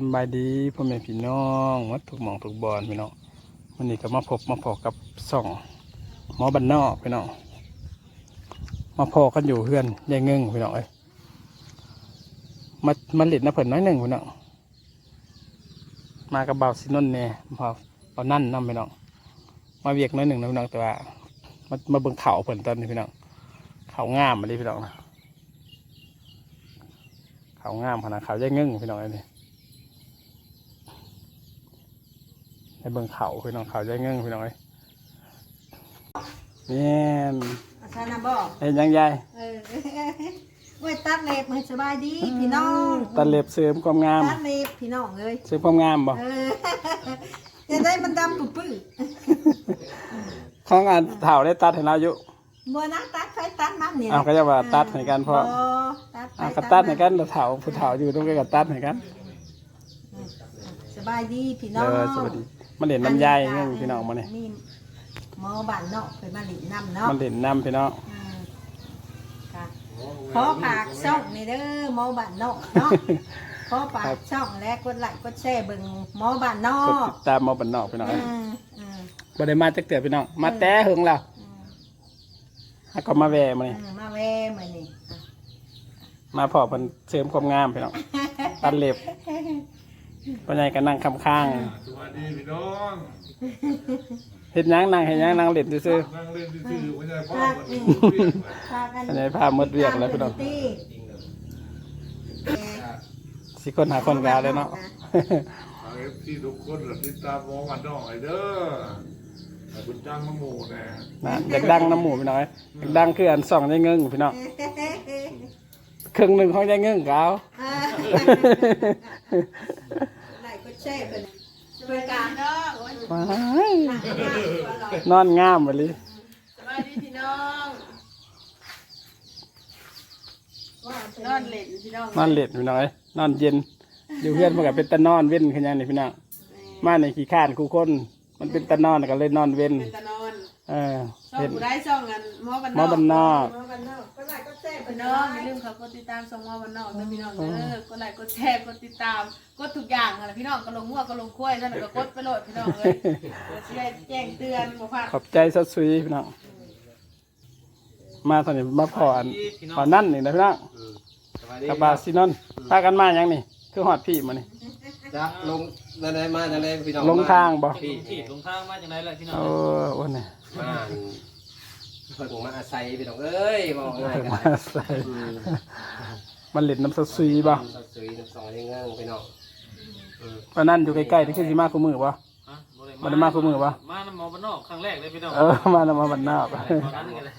สบายดีพ่อแม่พี่น้องวัดถูกหมองถูกบอลพี่น้องวันนี้ก็มาพบมาพอกับส่องหมอบันนอกพี่น้องมาพอกันอยู่เพื่อนยายเงิงพี่น้องเอ้ยมามาเล็ดน้ำเพิ่นน้อยหนึ่งพี่น้องมากับเบาซินนเนี่ยพอเอานั่นนำพี่น้องมาเวียกน้อยหนึ่งนะพี่น้องแต่ว่ามามาเบิ่งเขาเพิ่นตอนนี้พี่น้องเขางามมาดิพี่น้องนะเขางามขนาดเขายายเงิงพี่น้องเอ้ยนี่ ใน เบิ่งเขาพี่น้องเขาใจเงื่งพี่น้องเอ้ยแม่นอาจารย์นะบอกเห็นยังยายเออเว้ยตัดเล็บมือสบายดีพี่น้องตัดเล็บเสริมความงามตัดเล็บพี่น้องเลยเสริมความงามบ่เออจะได้มันดำปุ๊บปื้อของงานเถ่าได้ตัดให้เราอยู่บัวนะตัดไฟตัดมันนี่อ้าวก็จะว่าตัดให้กันเพราะตัดไฟอะก็ตัดให้กันแล้วเถ่าผู้เถ่าอยู่ต้องกันตัดให้กัน สบายดีพี่น้เอองอสวัสดี มันเด่นน้ำยายเงื่งพี่น้องมาเนี่ยมีหมอบ้านเนาะเป็นมาหลินน้ำเนาะมันเด่นน้ำพี่น้องอืมค่ะขอฝากช่องนี่เด้อหมอบ้านเนาะเนาะขอฝากช่องและกดไลค์กดแชร์เบิ่งหมอบ้านเนอกดติดตามมาบันนอกพี่น้องอืเอ้ยมอืมบ่ได้มาจักเตือพี่น้องมาแต่หึงแล้วอืมแล้วก็มาแวะมานี่อืมมาแวมื้อนี้อะมาพอเพิ่นเสริมความงามพี่น้องตัดเล็บ ปัญญาก็นั่งคำข้างสวัสดีพี่น้องเห็นยังนั่งเห็นยังนั่งเล่นซื่อนั่งเล่นซื่อๆไม่ใช่พ่อฝากมันอืมเรียกไปฝากกันๆอันนี้ภาพหมดเรียกแล้วพี่น้องตีสิคนหาคนกาเลยเนาะเอาเอฟซีทุกคนล่ะติดตามมองกันน้องไอ้เด้อไอ้บุญจ้างน้ำหมูแน่นะอยากดังน้ำหมูพี่น้อยอยากดังคืออันสองยายเงิงพี่น้อง ครึ่งหนึ่งของยายเงิงก็เอาอ่าไหนก็แช่เป็นเปิดการเนาะโอ้ยว้ายนั่งนั่งอร่อยนอนงามไปเลยสวัสดีพี่น้องว่านอนเล่นพี่น้องนอนเล็ดพี่น้อยนอนเย็นอยู่เพื่อนมันก็เป็นตะนอนเว้นขึ้นยังนี่พี่น้องมาในขี้ข้านคู่คน มันเป็นตะนอนก็เลยนอนเว้นเป็นตะนอนเออ ช่องเห็นผู้ได้ช่องกันหมอบันหมอบันนอกหมอบ้านเนาะก็ไหนก็แช่เป็พี่นน้เนาองอย่าลืมเขากดติดตามช่องหมอบันนอกนะพี่น้องเด้อกดไลค์กดแชร์กดติดตามกดทุกอย่างอะไรพี่น้องก็ลงมั่วก็ลงคุ้ยนั่นก็กดไปโหลดพี่น้องเลยกดแจ้งแจ้งเตือนบ่พลาดขอบใจสัดซุยพี่น้องมาตอนนี้มาพออันพอนั่นนี่นะพี่น้องกับบาซินอนพากันมายังนี่ คือหอดพี่มานี่ จะลงนั่นได้มานั่นได้พี่น้องลงทางบ่พี่ถีบลงทางมาจากไหนล่ะพี่น้องโอ้โอ้นี่มาเพิ่งมาอาศัยพี่น้องเอ้ยบอกง่ายกันมาใส่มันเล่นน้ำสัดซุยบ่สัตว์สวยน้ำสองยังเงี้งพี่น้องตอนนั้นอยู่ใกล้ๆนี่คือสิมาคู่มือบ่ฮะบ่ได้มาคู่มือวะมาน้ำหมอบ้านนอกครั้งแรกเลยพี่น้องเออมานำมาบันนอกตอนนั้นนี่เลย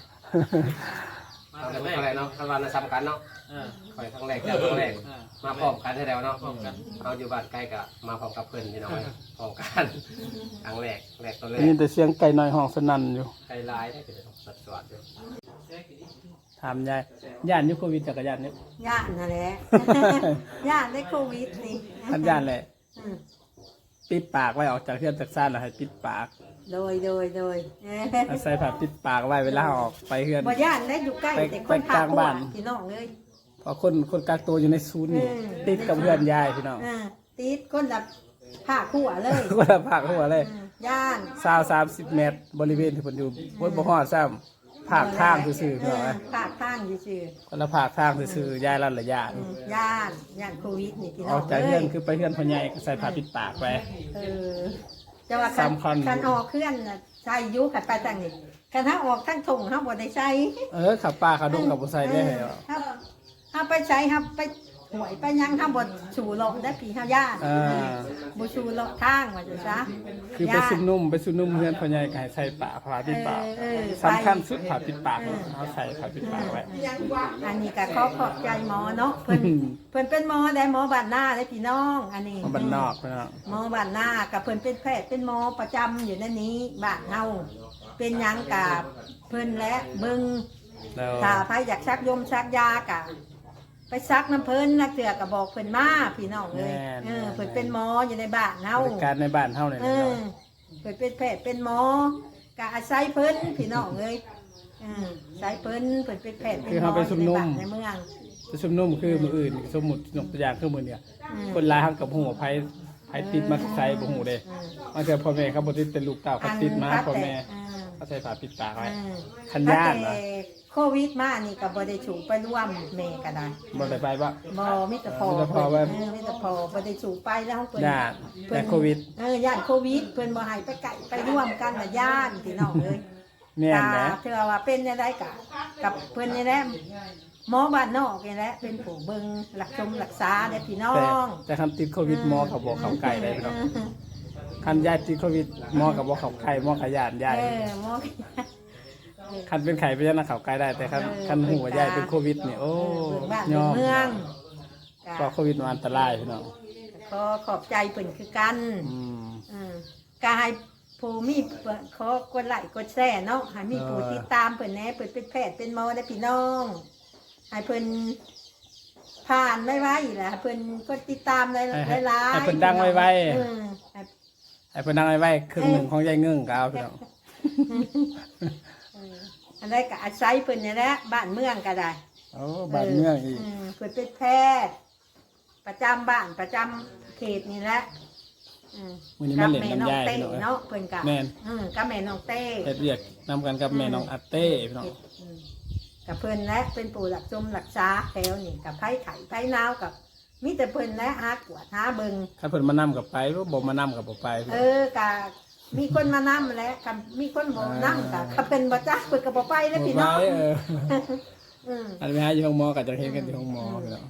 มาเอาครั้งคแรรั้งแรกกเนาะครั้งวันละซ้ำกันเนาะเออคอยครั้งแรกแล้วครั้งแรกเออมาพร้อมกันให้แล้วเนาะพร้อมกันเอาอยู่บ้านใกล้กับมาพร้อมกับเพื่อนพี่น้องพร้อมกันครั้งแรกแรกตัวแรได้กยินแต่เสียงไก่น้อยห้องสนั่นอยู่ไกลลายได้เป็นสัตว์สวัสดิ์อยู่ถามยายย่านอยุโควิดจักรยานเนี่ยย่านนั่นแหละ ย่านได้โควิดนี่ท่านย่านแหละอืมปิดปากไว้ออกจากเพื่อนจากซ่านแล้วให้ปิดปากโดยโดยโดยเอ้ยเอาใส่ผ้าปิดปากไว้เวลาออกไปเพื่อน บ่ย่านได้อยู่ใกล้ไปแต่คไปนกลางบ้านพี่น้องเลย เพราะคนคนกักตัวอยู่ในศูนย์นี่อืมติดกับเพื่อนยายพี่น้องอ่าติดคนละผ้าคู่เลยคนละภาคหัวเลยอืมย่านสาวสามสิบเมตร บริเวณที่ผมอยู่บนบ่ฮอดซ้ำภาคทางซื่อๆพี่น้องเอเอ้อยภาคข้างซื่อคนละภาคทางซื่อๆยายรันละยานๆอืมย่านย่านโควิดนี่พี่อน้อองกจากเลเพื่อยนคือไปเพื่อนพ่อใหญ่ก็ใส่ผ้าปิดปากไป เออจะว่าคันสำคัญ คันออกเคลื่อนน่ะใช้อยุขัดไปทางนี้คันถ้าออกทั้งทงห้าบ่ได้ใช้เออขับป้าเขาดุงกับบุใส่ได้เหรอถ้า ถ้าไปใช้ครับไปหวยไปยังห้าบ่ชูหลอกได้ผีห้าย่านอ่า บ่ชูหลอกทางว่าจะซะคือไปซุ่มนุ่มไปซุ่มนุ่มเพื่อนพ่อใหญ่ก็ให้ใส่ปากผ้าปิดปากเออเออ สำคัญสุดผ้าปิดปากเอาใส่ผ้าปิดปากไว้ อันนี้ก็ขอขอบใจหมอเนาะเพิ่นอืม เพิ่นเป็นหมอได้หมอบ้านหน้าได้พี่น้อง อันนี้มาบันนอกพี่น้องหมอบ้านหน้ากับเพิ่นเป็นแพทย์เป็นหมอประจำอยู่ในนี้บ้านเฮาเป็นหยังกับเพิ่นและเบิ่งแล้วถ้าใครอยากซักยมซักยากะ ไปซักน้ำเพิ่นนักเตือก็บอกเพิ่นมาพี่น้องเลยเออเพิ่นเป็นหมออยู่ในบ้านเฮาบริการในบ้านเฮาเนี่ยเออเพิ่นเป็นแพทย์เป็นหมอกะอาศัยเพิ่นพี่น้องเลยเอออาศัยเพิ่นเพิ่นเป็นแพทย์เป็นหมออยู่ในบ้านในเมือง จะชุมนุมคือมืออื่น สมมุติยกตัวอย่างคือมือเนี่ยอืม คนร้ายเขากับหัวไผไผติดมาใส่บ่ฮู้เด้อืมบางเทื่อพ่อแม่เขาบ่ติดเป็นลูกเต้าเขาติดมาพ่อแม่อืมเขาใส่ผ้าปิดปากไว้อืมคันย่านนะแต่ โควิดมานี่ก็บ่ได้ถูกไปร่วมแม่ก็ได้บ่ได้ไปบ่ บ่มีแต่พอมีแต่พอไว้เออมีแต่พอบ่ได้ถูกไปแล้วเพิ่นย่านแต่โควิดเออย่านโควิดเพิ่นบ่ให้ไปไกลไปร่วมกันน่ะย่านพี่น้องเอ้ย แม่นนะเถื่อว่าเป็นจังไดกะกับเพิ่นนี่แหละหมอบ้านนอกนี่แหละเป็นผู้เบิ่งรักชมรักษาเด้อพี่น้อแต่งแต่คันติดโควิดหมอเขาบ่เข้าใกล้ได้พี่น้องคันยายติดโควิดหมอก็บ่เข้าใกล้หมอขยานยายเออหมอ คันเป็นไข้ไปยังนะเข้าใกล้ได้แต่คันคันหูว่ายายเป็นโควิดนี่โอ้เบิ่งบ้านยอมเมืองเพราะโควิดมันอันตรายพี่น้องขอขอบใจเพิ่นคือกันอืม อืมก็ให้ผู้มีขอกดไลค์กดแชร์เนาะให้มีผู้เออติดตามเพิ่นแหน่เพิ่นเป็นแพทย์เป็นหมอได้อพี่น้องให้เพิ่นผ่านไว้ไว้ล่ะให้เพิ่นกดติดตามหลายหลายๆให้เพิ่นดังไว้อืมให้ๆให้เพิ่นดังไว้ๆครึ่งหนึงของยายเงิ่งก็เอาพี่น้องเอออันใดก็อาศัยเพิ่นนี่แหละบ้านเมืองก็ได้โอ้บ้านเมืองอีกมเพิ่นเป็นแพทย์ประจำบ้านประจำเขตนี่แหละอืมมื้อนี้มันเล่นกับแม่น้ำน้องยายเต้พี่น้องเนาะเพิ่นก็แม่น อืมกับแม่น้องเต้ เฮ็ดเรียกนำกันกับแม่น้องอาเต้พี่น้อง อืมกับเพิ่นและเป็นปู่หลักจมหลักษาแถวนี่กับไผ่ไข่ไผ่นาวกับมีแต่เพิ่นและหากวดหาเบิงถ้าเพิ่นมานำกับไปบ่บ่มานำกับบ่ไปพี่เอน้องอกะ มีคนมานำแหล้วกับมีคนบ่นำกะเขาเป็นบ่จักเพิ่นก็บ่ไปแล้วพี่น้องบ่ไปเอออืมอันไปหาอยู่ห้องหมอก็จะเห็นกันที่ห้องหมอพี่น้อง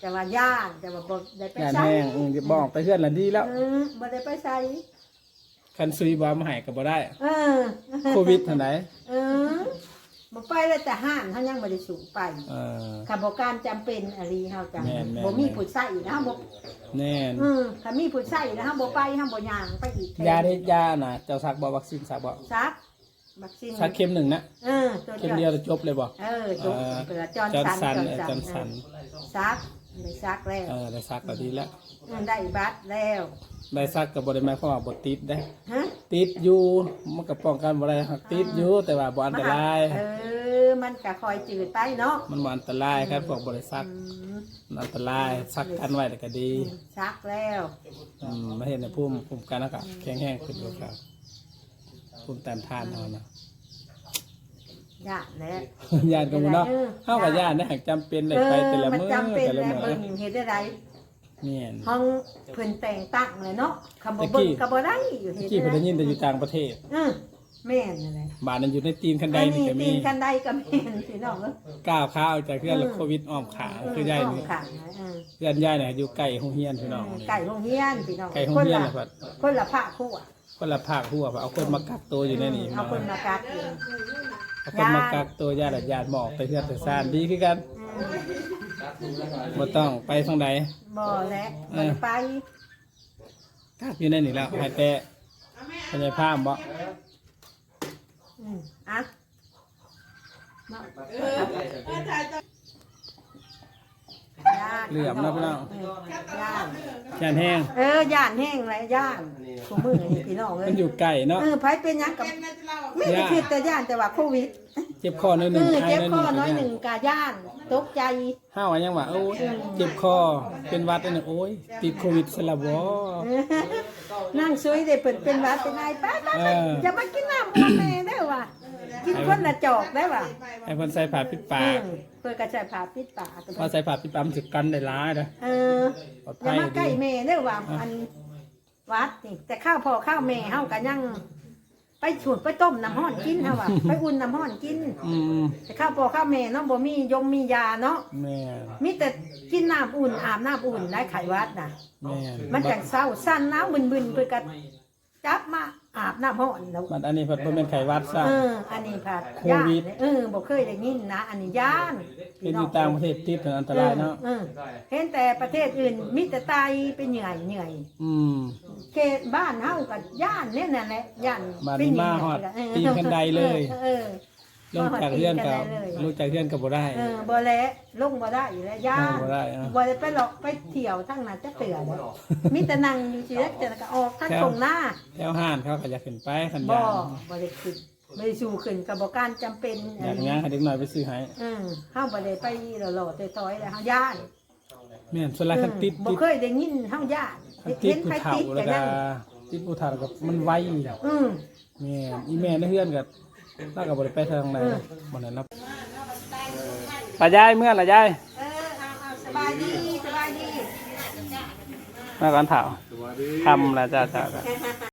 แต่ว่าย่านแต่ว่าบ่ได้ไปงานใช้แห้งอืมจะบอกไปเพื่อนละดีแล้วเออบ่ได้ไปใช้คันซุยบ่มาให้ก็บ่ได้เออโควิดเท่าไหนเออ บ่ไปแล้วแต่ห้านเฮายังบ่ได้สูงไปเออ ค่ะบ่การจำเป็นอะไรเฮาจังแม่นๆบ่มีผู้ใช้นะบ่แน่นอืมถ้ามีผู้ใช้นะฮะบ่ไปฮะบ่ย่างไปอีกแทนยาที่ยาน่ะเจ้าซักบ่วัคซีนซักบ่ซักวัคซีนซักเข็มหนึ่งนะเออตัวเข็มเดียวจะจบเลยบ่เออจบเออเปลือจอนจอร์นสัสันนเออจอร์นสันซัก ได้ซักแล้วเออได้ซักก็ดีแล้วอืมได้บัตรแล้วได้ซักก็บ่ได้หมายความว่าบ่ติดได้ฮะติดอยู่มันก็ป้องกันบ่ได้ครับติดอยู่แต่ว่าบ่อันตรายเออมันก็คอยจืดไปเนาะมันบ่อันตรายครับพวกบ่ได้ซักอืมมันอันตรายซักกันไว้แต่ก็ดีซักแล้วอืมมาเห็นในภูมิภูมิกันแล้วก็แข็งแรงขึ้นอยู่ครับภูมิต้านทานเอานะ ยากแล้วญาติก็บ่เนาะเออเฮากับญาตินะหากจำเป็นได้เอไปอแต่ละมันมื้อจำเป็นแต่ละแล้วมื้อเบิ่งเฮ็ดได้ไรแม่นห้องเพิ่นแต่งตั้งเลยเนาะคำบ่ตะกี้เบิ่งก็บ่ได้อยู่เมื่เฮ็อดกี้เพิ่นได้ได้ยินแต่อยู่ต่างประเทศเออแม่นนั่นแหละบ้านนั้นอยู่ในตีนคันใดไอ้นี่นี่ก็ตีมีนกันใดก็แม่นพี่น้องเอ้ยก้าวขาออกจากเพื่อนแล้วอืมโควิดอ้อมขาคือยายนี่ค่ะเออเพื่อนยายเนี่ยอยู่ใกล้โรงเรียนพี่น้องนี่ไก่โรงเรียนพี่น้องใกล้โรงคนเรียนละแล้วพัดคนละภาคคู่อะคนละภาคหัวเอาคนมากักตัวอยู่ในนี่พี่เอาน้องคนมากักอยู่เอา คนมากักตัวญาติและญาติหมอกไปเพื่อนไปซ่านดีคือกันอืมบ่ต้องไปทางใดบ่และเอบ่อได้ไปกักอยู่ในนี่แล้วให้แต่พยายพามบ่อืมอะมาย่าน เหลื่อมนะพี่น้องเออย่านย่านแห้งเออย่านแห้งไรย่านคู่มือนี่พี่น้องเอ้มัยนอยู่ใกล้เนาะ เออไผเป็นหยังกับไม่ได้ย่านคิดแต่ย่านแต่ว่าโควิดเจ็บคอหน่อยหเอนึงอไอเจ็บหน่อยหคอนึงน้อยหนึ่งกะย่านตกใจห้าวอันยังว่าโอ้ยเจ็บคอ เป็นหวัดอันนึงโอ้ย ติดโควิดซะและบ่นั่งซวยได้เปิดเป็นหวัดเป็นไงไป้าป้าเออจะมากินน้ำพ่อแม่ได้ว่ะ กินคนละจอกได้ว่ะให้เพิ่นใส่ผ้าปิดปากเออเพื่อกระจายผ่าปิดปากพอใส่ผ้าปิดปากมันสิกันได้หลายเด้อเออปลอดอย่าภัยมาใกล้ดีแม่ได้ว่ะอันวัดนี่แต่ข้าวพ่อข้าวแม่เฮากันยัง ไปฉุดไปต้มน้ำห้อนกินเฮาว่ะไปอุ่นน้ำห้อนกิน อืมแต่ข้าวพ่อข้าวแม่เนาะบ่มียมมียาเนาะแม่มีแต่กินน้ำอุ่นอาบน้ำอุ่นได้ไขวัดน่ะ แม่มันจังเศร้าสั้นน้ำบึนๆเพื่อกัน จับมาอาบน้ำห้อนแล้วมันอันนี้เพิ่นบ่แม่นไข้หวัดซะ เออ อันนี้ผัดโควิด ย่านเออบอกเคยได้ยินนะ อันนี้ย่านเป็นอยู่ต่างประเทศติดถึงอันตรายเนาะออออเห็นแต่ประเทศอื่นมีแต่ตายเป็นเหนื่อยเหนื่อยอืมเขตบ้านเฮากับย่านเนี่ยนั่นแหละย่านบ้านนี้มาฮอดเออตีนกันใดเลย เออ ลงจากเรือนก็มาฮอดตีนกันได้เลยลงจากเรือนก็บ่ได้ เออบ่แล้วลงบ่ได้อยู่แล้วย่านลงบ่ได้อะบ่ได้ไปหลอกไปเที่ยวทั้งนั้นจะเตือเลยมีแต่นั่งอยู่สิแล้วจะก็ออกทั้งตรงหน้า แถวห้านเขาก็อยากขึ้นไปคันบ่ยานบ่ได้ขึ้นไม่ได้สู้ขึ้นกับบอกการจำเป็นอยากย่างให้เด็กหน่อยไปซื้อให้อืมเฮาบ่ได้ไปหล่อๆต่อยๆแล้วเฮาย่านแม่นส่วนหลายคันติดบ่ติดเคยได้ยินเฮาย่านคันติดเห็นผู้ใครเฒ่าติดแล้วก็ก็ยังติดผู้เฒ่าแล้วก็มันไวอืมแม่นอีแม่ในเฮือนก็ เราก็บ่ได้ไปทางไหนบ่ได้รับป้ายายเมื่อล่ะยายเออเอาเอาสบายดีสบายดีมาก่อนเฒ่าสวัสดีทำแล้วจ้าจ้าจ้า